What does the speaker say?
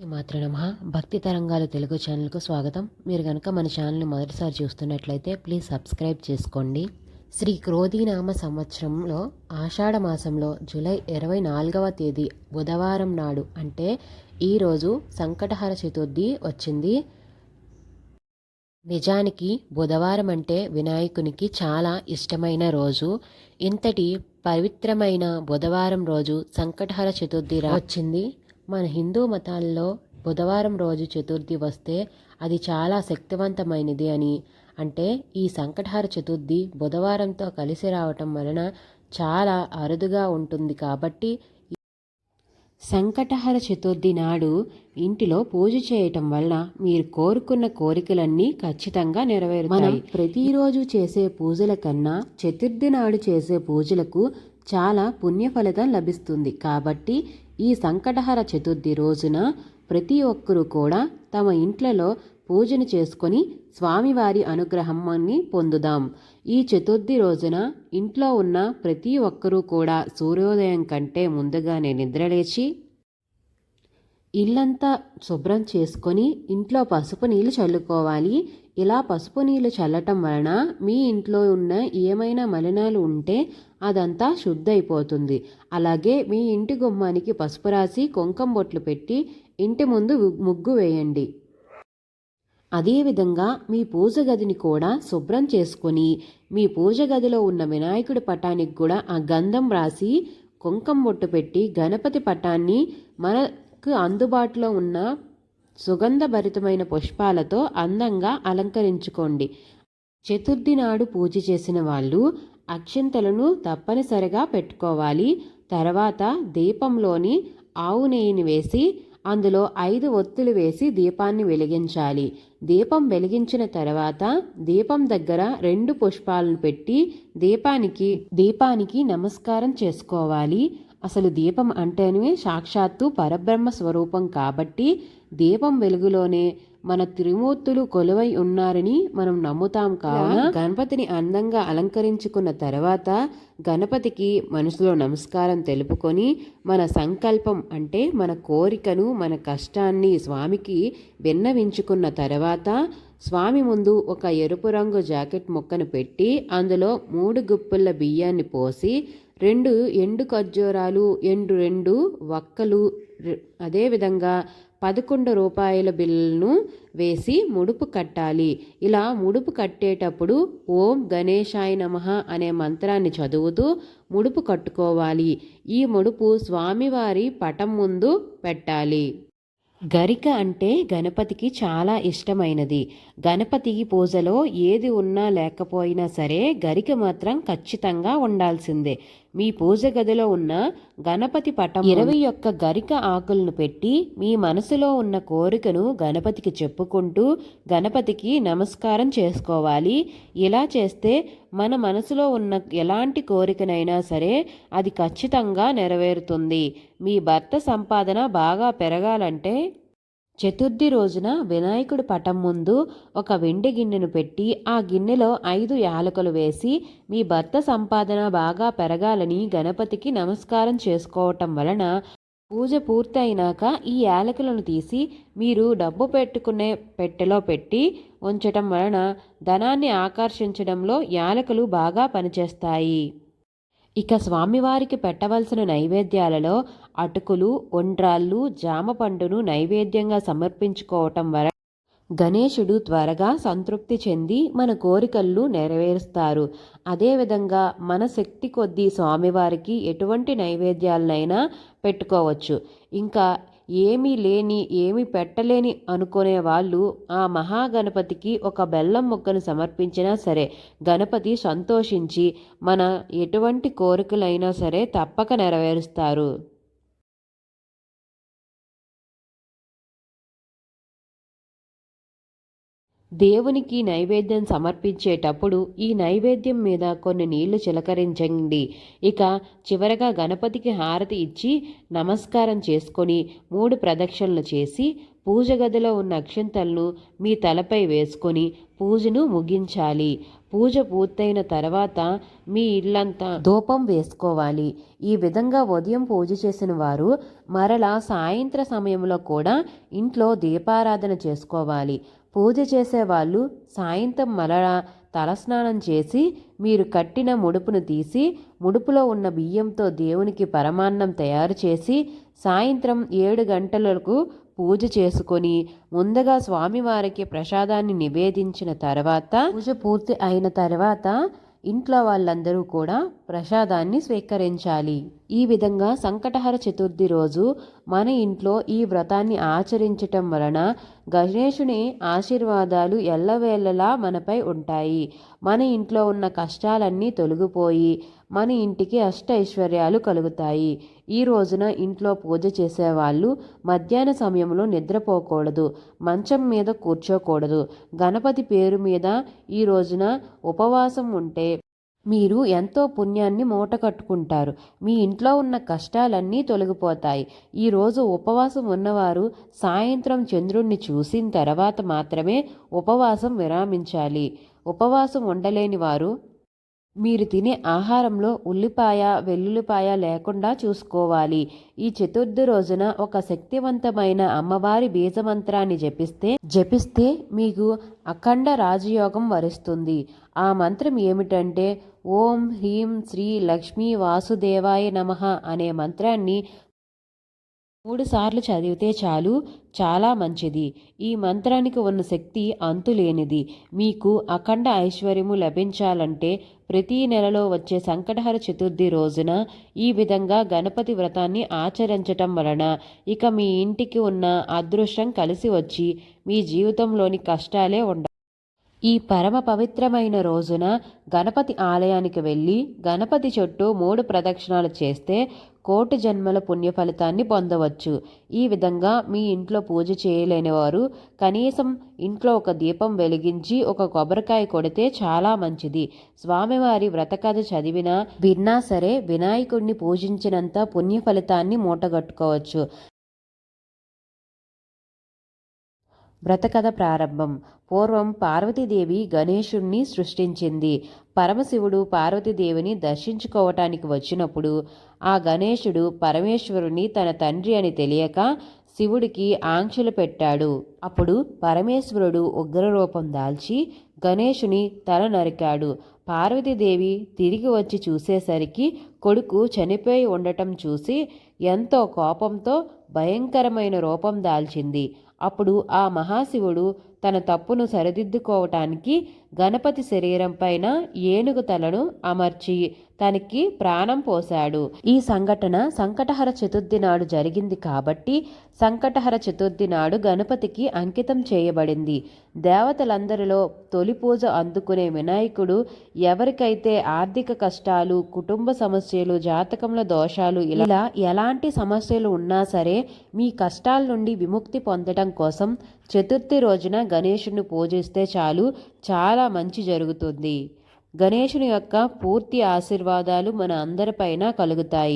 మాత్ర నమ. భక్తి తరంగాలు తెలుగు ఛానల్కు స్వాగతం. మీరు కనుక మన ఛానల్ని మొదటిసారి చూస్తున్నట్లయితే ప్లీజ్ సబ్స్క్రైబ్ చేసుకోండి. శ్రీ క్రోధీనామ సంవత్సరంలో ఆషాఢ మాసంలో జూలై ఇరవై నాలుగవ తేదీ బుధవారం నాడు అంటే ఈరోజు సంకటహర చతుర్థి వచ్చింది. నిజానికి బుధవారం అంటే వినాయకునికి చాలా ఇష్టమైన రోజు. ఇంతటి పవిత్రమైన బుధవారం రోజు సంకటహర చతుర్థి వచ్చింది. మన హిందూ మతాల్లో బుధవారం రోజు చతుర్థి వస్తే అది చాలా శక్తివంతమైనది అని. అంటే ఈ సంకటహార చతుర్థి బుధవారంతో కలిసి రావటం వలన చాలా అరుదుగా ఉంటుంది కాబట్టి సంకటహర చతుర్థి నాడు ఇంటిలో పూజ చేయటం వలన మీరు కోరుకున్న కోరికలన్నీ ఖచ్చితంగా నెరవేరుతాయి. మనం ప్రతిరోజు చేసే పూజల కన్నా చతుర్థి నాడు చేసే పూజలకు చాలా పుణ్యఫలితం లభిస్తుంది కాబట్టి ఈ సంకటహర చతుర్థి రోజున ప్రతి ఒక్కరూ కూడా తమ ఇంట్లలో పూజను చేసుకొని స్వామివారి అనుగ్రహాన్ని పొందుదాం. ఈ చతుర్థి రోజున ఇంట్లో ఉన్న ప్రతి ఒక్కరూ కూడా సూర్యోదయం కంటే ముందుగానే నిద్రలేచి ఇల్లంతా శుభ్రం చేసుకొని ఇంట్లో పసుపు నీళ్ళు చల్లుకోవాలి. ఇలా పసుపు నీళ్ళు చల్లటం వలన మీ ఇంట్లో ఉన్న ఏమైనా మలినాలు ఉంటే అదంతా శుద్ధైపోతుంది. అలాగే మీ ఇంటి గుమ్మానికి పసుపు రాసి కుంకం బొట్లు పెట్టి ఇంటి ముందు ముగ్గు వేయండి. అదేవిధంగా మీ పూజ గదిని కూడా శుభ్రం చేసుకొని మీ పూజ గదిలో ఉన్న వినాయకుడి పటానికి కూడా ఆ గంధం రాసి కుంకం బొట్టు పెట్టి గణపతి పటాన్ని మన మనకు అందుబాటులో ఉన్న సుగంధభరితమైన పుష్పాలతో అందంగా అలంకరించుకోండి. చతుర్థి నాడు పూజ చేసిన వాళ్ళు అక్షింతలను తప్పనిసరిగా పెట్టుకోవాలి. తర్వాత దీపంలోని ఆవు నెయ్యిని వేసి అందులో ఐదు ఒత్తులు వేసి దీపాన్ని వెలిగించాలి. దీపం వెలిగించిన తర్వాత దీపం దగ్గర రెండు పుష్పాలను పెట్టి దీపానికి దీపానికి నమస్కారం చేసుకోవాలి. అసలు దీపం అంటేనే సాక్షాత్తు పరబ్రహ్మ స్వరూపం కాబట్టి దీపం వెలుగులోనే మన త్రిమూర్తులు కొలువై ఉన్నారని మనం నమ్ముతాం కావున గణపతిని అందంగా అలంకరించుకున్న తర్వాత గణపతికి మనసులో నమస్కారం తెలుపుకొని మన సంకల్పం అంటే మన కోరికను మన కష్టాన్ని స్వామికి విన్నవించుకున్న తర్వాత స్వామి ముందు ఒక ఎరుపు రంగు జాకెట్ ముక్కను పెట్టి అందులో మూడు గుప్పుల బియ్యాన్ని పోసి రెండు ఎండు ఖర్జూరాలు ఎండు రెండు వక్కలు అదేవిధంగా పదకొండు రూపాయల బిల్లును వేసి ముడుపు కట్టాలి. ఇలా ముడుపు కట్టేటప్పుడు ఓం గణేశాయ నమ అనే మంత్రాన్ని చదువుతూ ముడుపు కట్టుకోవాలి. ఈ ముడుపు స్వామివారి పటం ముందు పెట్టాలి. గరిక అంటే గణపతికి చాలా ఇష్టమైనది. గణపతి పూజలో ఏది ఉన్నా లేకపోయినా సరే గరిక మాత్రం ఖచ్చితంగా ఉండాల్సిందే. మీ పూజ గదిలో ఉన్న గణపతి పటం ఇరవై ఒక్క గరిక ఆకులను పెట్టి మీ మనసులో ఉన్న కోరికను గణపతికి చెప్పుకుంటూ గణపతికి నమస్కారం చేసుకోవాలి. ఇలా చేస్తే మన మనసులో ఉన్న ఎలాంటి కోరికనైనా సరే అది ఖచ్చితంగా నెరవేరుతుంది. మీ భర్త సంపాదన బాగా పెరగాలంటే చతుర్థి రోజున వినాయకుడి పటం ముందు ఒక వెండి గిన్నెను పెట్టి ఆ గిన్నెలో ఐదు యాలకులు వేసి మీ భర్త సంపాదన బాగా పెరగాలని గణపతికి నమస్కారం చేసుకోవటం వలన పూజ పూర్తయినాక ఈ యాలకులను తీసి మీరు డబ్బు పెట్టుకునే పెట్టెలో పెట్టి ఉంచటం వలన ధనాన్ని ఆకర్షించడంలో యాలకులు బాగా పనిచేస్తాయి. ఇక స్వామివారికి పెట్టవలసిన నైవేద్యాలలో అటుకులు ఒండ్రాళ్ళు జామ పండును నైవేద్యంగా సమర్పించుకోవటం వల్ల గణేశుడు త్వరగా సంతృప్తి చెంది మన కోరికలను నెరవేరుస్తారు. అదేవిధంగా మన శక్తి కొద్దీ స్వామివారికి ఎటువంటి నైవేద్యాలనైనా పెట్టుకోవచ్చు. ఇంకా ఏమీ లేని ఏమి పెట్టలేని అనుకునే వాళ్ళు ఆ మహాగణపతికి ఒక బెల్లం ముక్కను సమర్పించినా సరే గణపతి సంతోషించి మన ఎటువంటి కోరికలైనా సరే తప్పక నెరవేరుస్తారు. దేవునికి నైవేద్యం సమర్పించేటప్పుడు ఈ నైవేద్యం మీద కొన్ని నీళ్ళు చిలకరించండి. ఇక చివరగా గణపతికి హారతి ఇచ్చి నమస్కారం చేసుకొని మూడు ప్రదక్షిణలు చేసి పూజ గదిలో ఉన్న అక్షింతలను మీ తలపై వేసుకొని పూజను ముగించాలి. పూజ పూర్తయిన తర్వాత మీ ఇల్లంతా ధూపం వేసుకోవాలి. ఈ విధంగా ఉదయం పూజ చేసిన వారు మరలా సాయంత్ర సమయంలో కూడా ఇంట్లో దీపారాధన చేసుకోవాలి. పూజ చేసేవాళ్ళు సాయంత్రం మరలా తలస్నానం చేసి మీరు కట్టిన ముడుపును తీసి ముడుపులో ఉన్న బియ్యంతో దేవునికి పరమాన్నం తయారు చేసి సాయంత్రం ఏడు గంటలకు పూజ చేసుకొని ముందుగా స్వామివారికి ప్రసాదాన్ని నివేదించిన తర్వాత పూజ పూర్తి అయిన తర్వాత ఇంట్లో వాళ్ళందరూ కూడా ప్రసాదాన్ని స్వీకరించాలి. ఈ విధంగా సంకటహర చతుర్థి రోజు మన ఇంట్లో ఈ వ్రతాన్ని ఆచరించటం వలన గణేషుని ఆశీర్వాదాలు ఎల్లవేళలా మనపై ఉంటాయి. మన ఇంట్లో ఉన్న కష్టాలన్నీ తొలగిపోయి మన ఇంటికి అష్ట ఐశ్వర్యాలు కలుగుతాయి. ఈ రోజున ఇంట్లో పూజ చేసేవాళ్ళు మధ్యాహ్న సమయంలో నిద్రపోకూడదు మంచం మీద కూర్చోకూడదు. గణపతి పేరు మీద ఈ రోజున ఉపవాసం ఉంటే మీరు ఎంతో పుణ్యాన్ని మూట కట్టుకుంటారు. మీ ఇంట్లో ఉన్న కష్టాలన్నీ తొలగిపోతాయి. ఈరోజు ఉపవాసం ఉన్నవారు సాయంత్రం చంద్రుణ్ణి చూసిన తర్వాత మాత్రమే ఉపవాసం విరామించాలి. ఉపవాసం ఉండలేని వారు మీరు తినే ఆహారంలో ఉల్లిపాయ వెల్లుల్లిపాయ లేకుండా చూసుకోవాలి. ఈ చతుర్థి రోజున ఒక శక్తివంతమైన అమ్మవారి బీజమంత్రాన్ని జపిస్తే జపిస్తే మీకు అఖండ రాజయోగం వరిస్తుంది. ఆ మంత్రం ఏమిటంటే ఓం హ్రీం శ్రీ లక్ష్మీ వాసుదేవాయ నమ అనే మంత్రాన్ని మూడు సార్లు చదివితే చాలు చాలా మంచిది. ఈ మంత్రానికి ఉన్న శక్తి అంతులేనిది. మీకు అఖండ ఐశ్వర్యము లభించాలంటే ప్రతి నెలలో వచ్చే సంకటహర చతుర్థి రోజున ఈ విధంగా గణపతి వ్రతాన్ని ఆచరించటం వలన ఇక మీ ఇంటికి ఉన్న అదృష్టం కలిసి వచ్చి మీ జీవితంలోని కష్టాలే ఉండవు. ఈ పరమ పవిత్రమైన రోజున గణపతి ఆలయానికి వెళ్ళి గణపతి చుట్టూ మూడు ప్రదక్షిణాలు చేస్తే కోటి జన్మల పుణ్య ఫలితాన్ని పొందవచ్చు. ఈ విధంగా మీ ఇంట్లో పూజ చేయలేని వారు కనీసం ఇంట్లో ఒక దీపం వెలిగించి ఒక కొబ్బరికాయ కొడితే చాలా మంచిది. స్వామివారి వ్రతకథ చదివినా విన్నా సరే వినాయకుడిని పూజించినంత పుణ్య ఫలితాన్ని మూటగట్టుకోవచ్చు. వ్రతకథ ప్రారంభం. పూర్వం పార్వతీదేవి గణేశుణ్ణి సృష్టించింది. పరమశివుడు పార్వతీదేవిని దర్శించుకోవటానికి వచ్చినప్పుడు ఆ గణేశుడు పరమేశ్వరుని తన తండ్రి అని తెలియక శివుడికి ఆంక్షలు పెట్టాడు. అప్పుడు పరమేశ్వరుడు ఉగ్రరూపం దాల్చి గణేశుని తల నరికాడు. పార్వతీదేవి తిరిగి వచ్చి చూసేసరికి కొడుకు చనిపోయి ఉండటం చూసి ఎంతో కోపంతో భయంకరమైన రూపం దాల్చింది. అప్పుడు ఆ మహాశివుడు తన తప్పును సరిదిద్దుకోవటానికి గణపతి శరీరం పైన ఏనుగు తలను అమర్చి తనకి ప్రాణం పోశాడు. ఈ సంఘటన సంకటహర చతుర్థి నాడు జరిగింది కాబట్టి సంకటహర చతుర్థి నాడు గణపతికి అంకితం చేయబడింది. దేవతలందరిలో తొలి పూజ అందుకునే వినాయకుడు ఎవరికైతే ఆర్థిక కష్టాలు కుటుంబ సమస్యలు జాతకంలో దోషాలు ఇలా ఎలాంటి సమస్యలు ఉన్నా సరే మీ కష్టాల నుండి విముక్తి పొందడం కోసం చతుర్థి రోజున గణేషుని పూజిస్తే చాలు చాలా మంచి జరుగుతుంది. గణేశుని యొక్క పూర్తి ఆశీర్వాదాలు మన అందరిపైన కలుగుతాయి.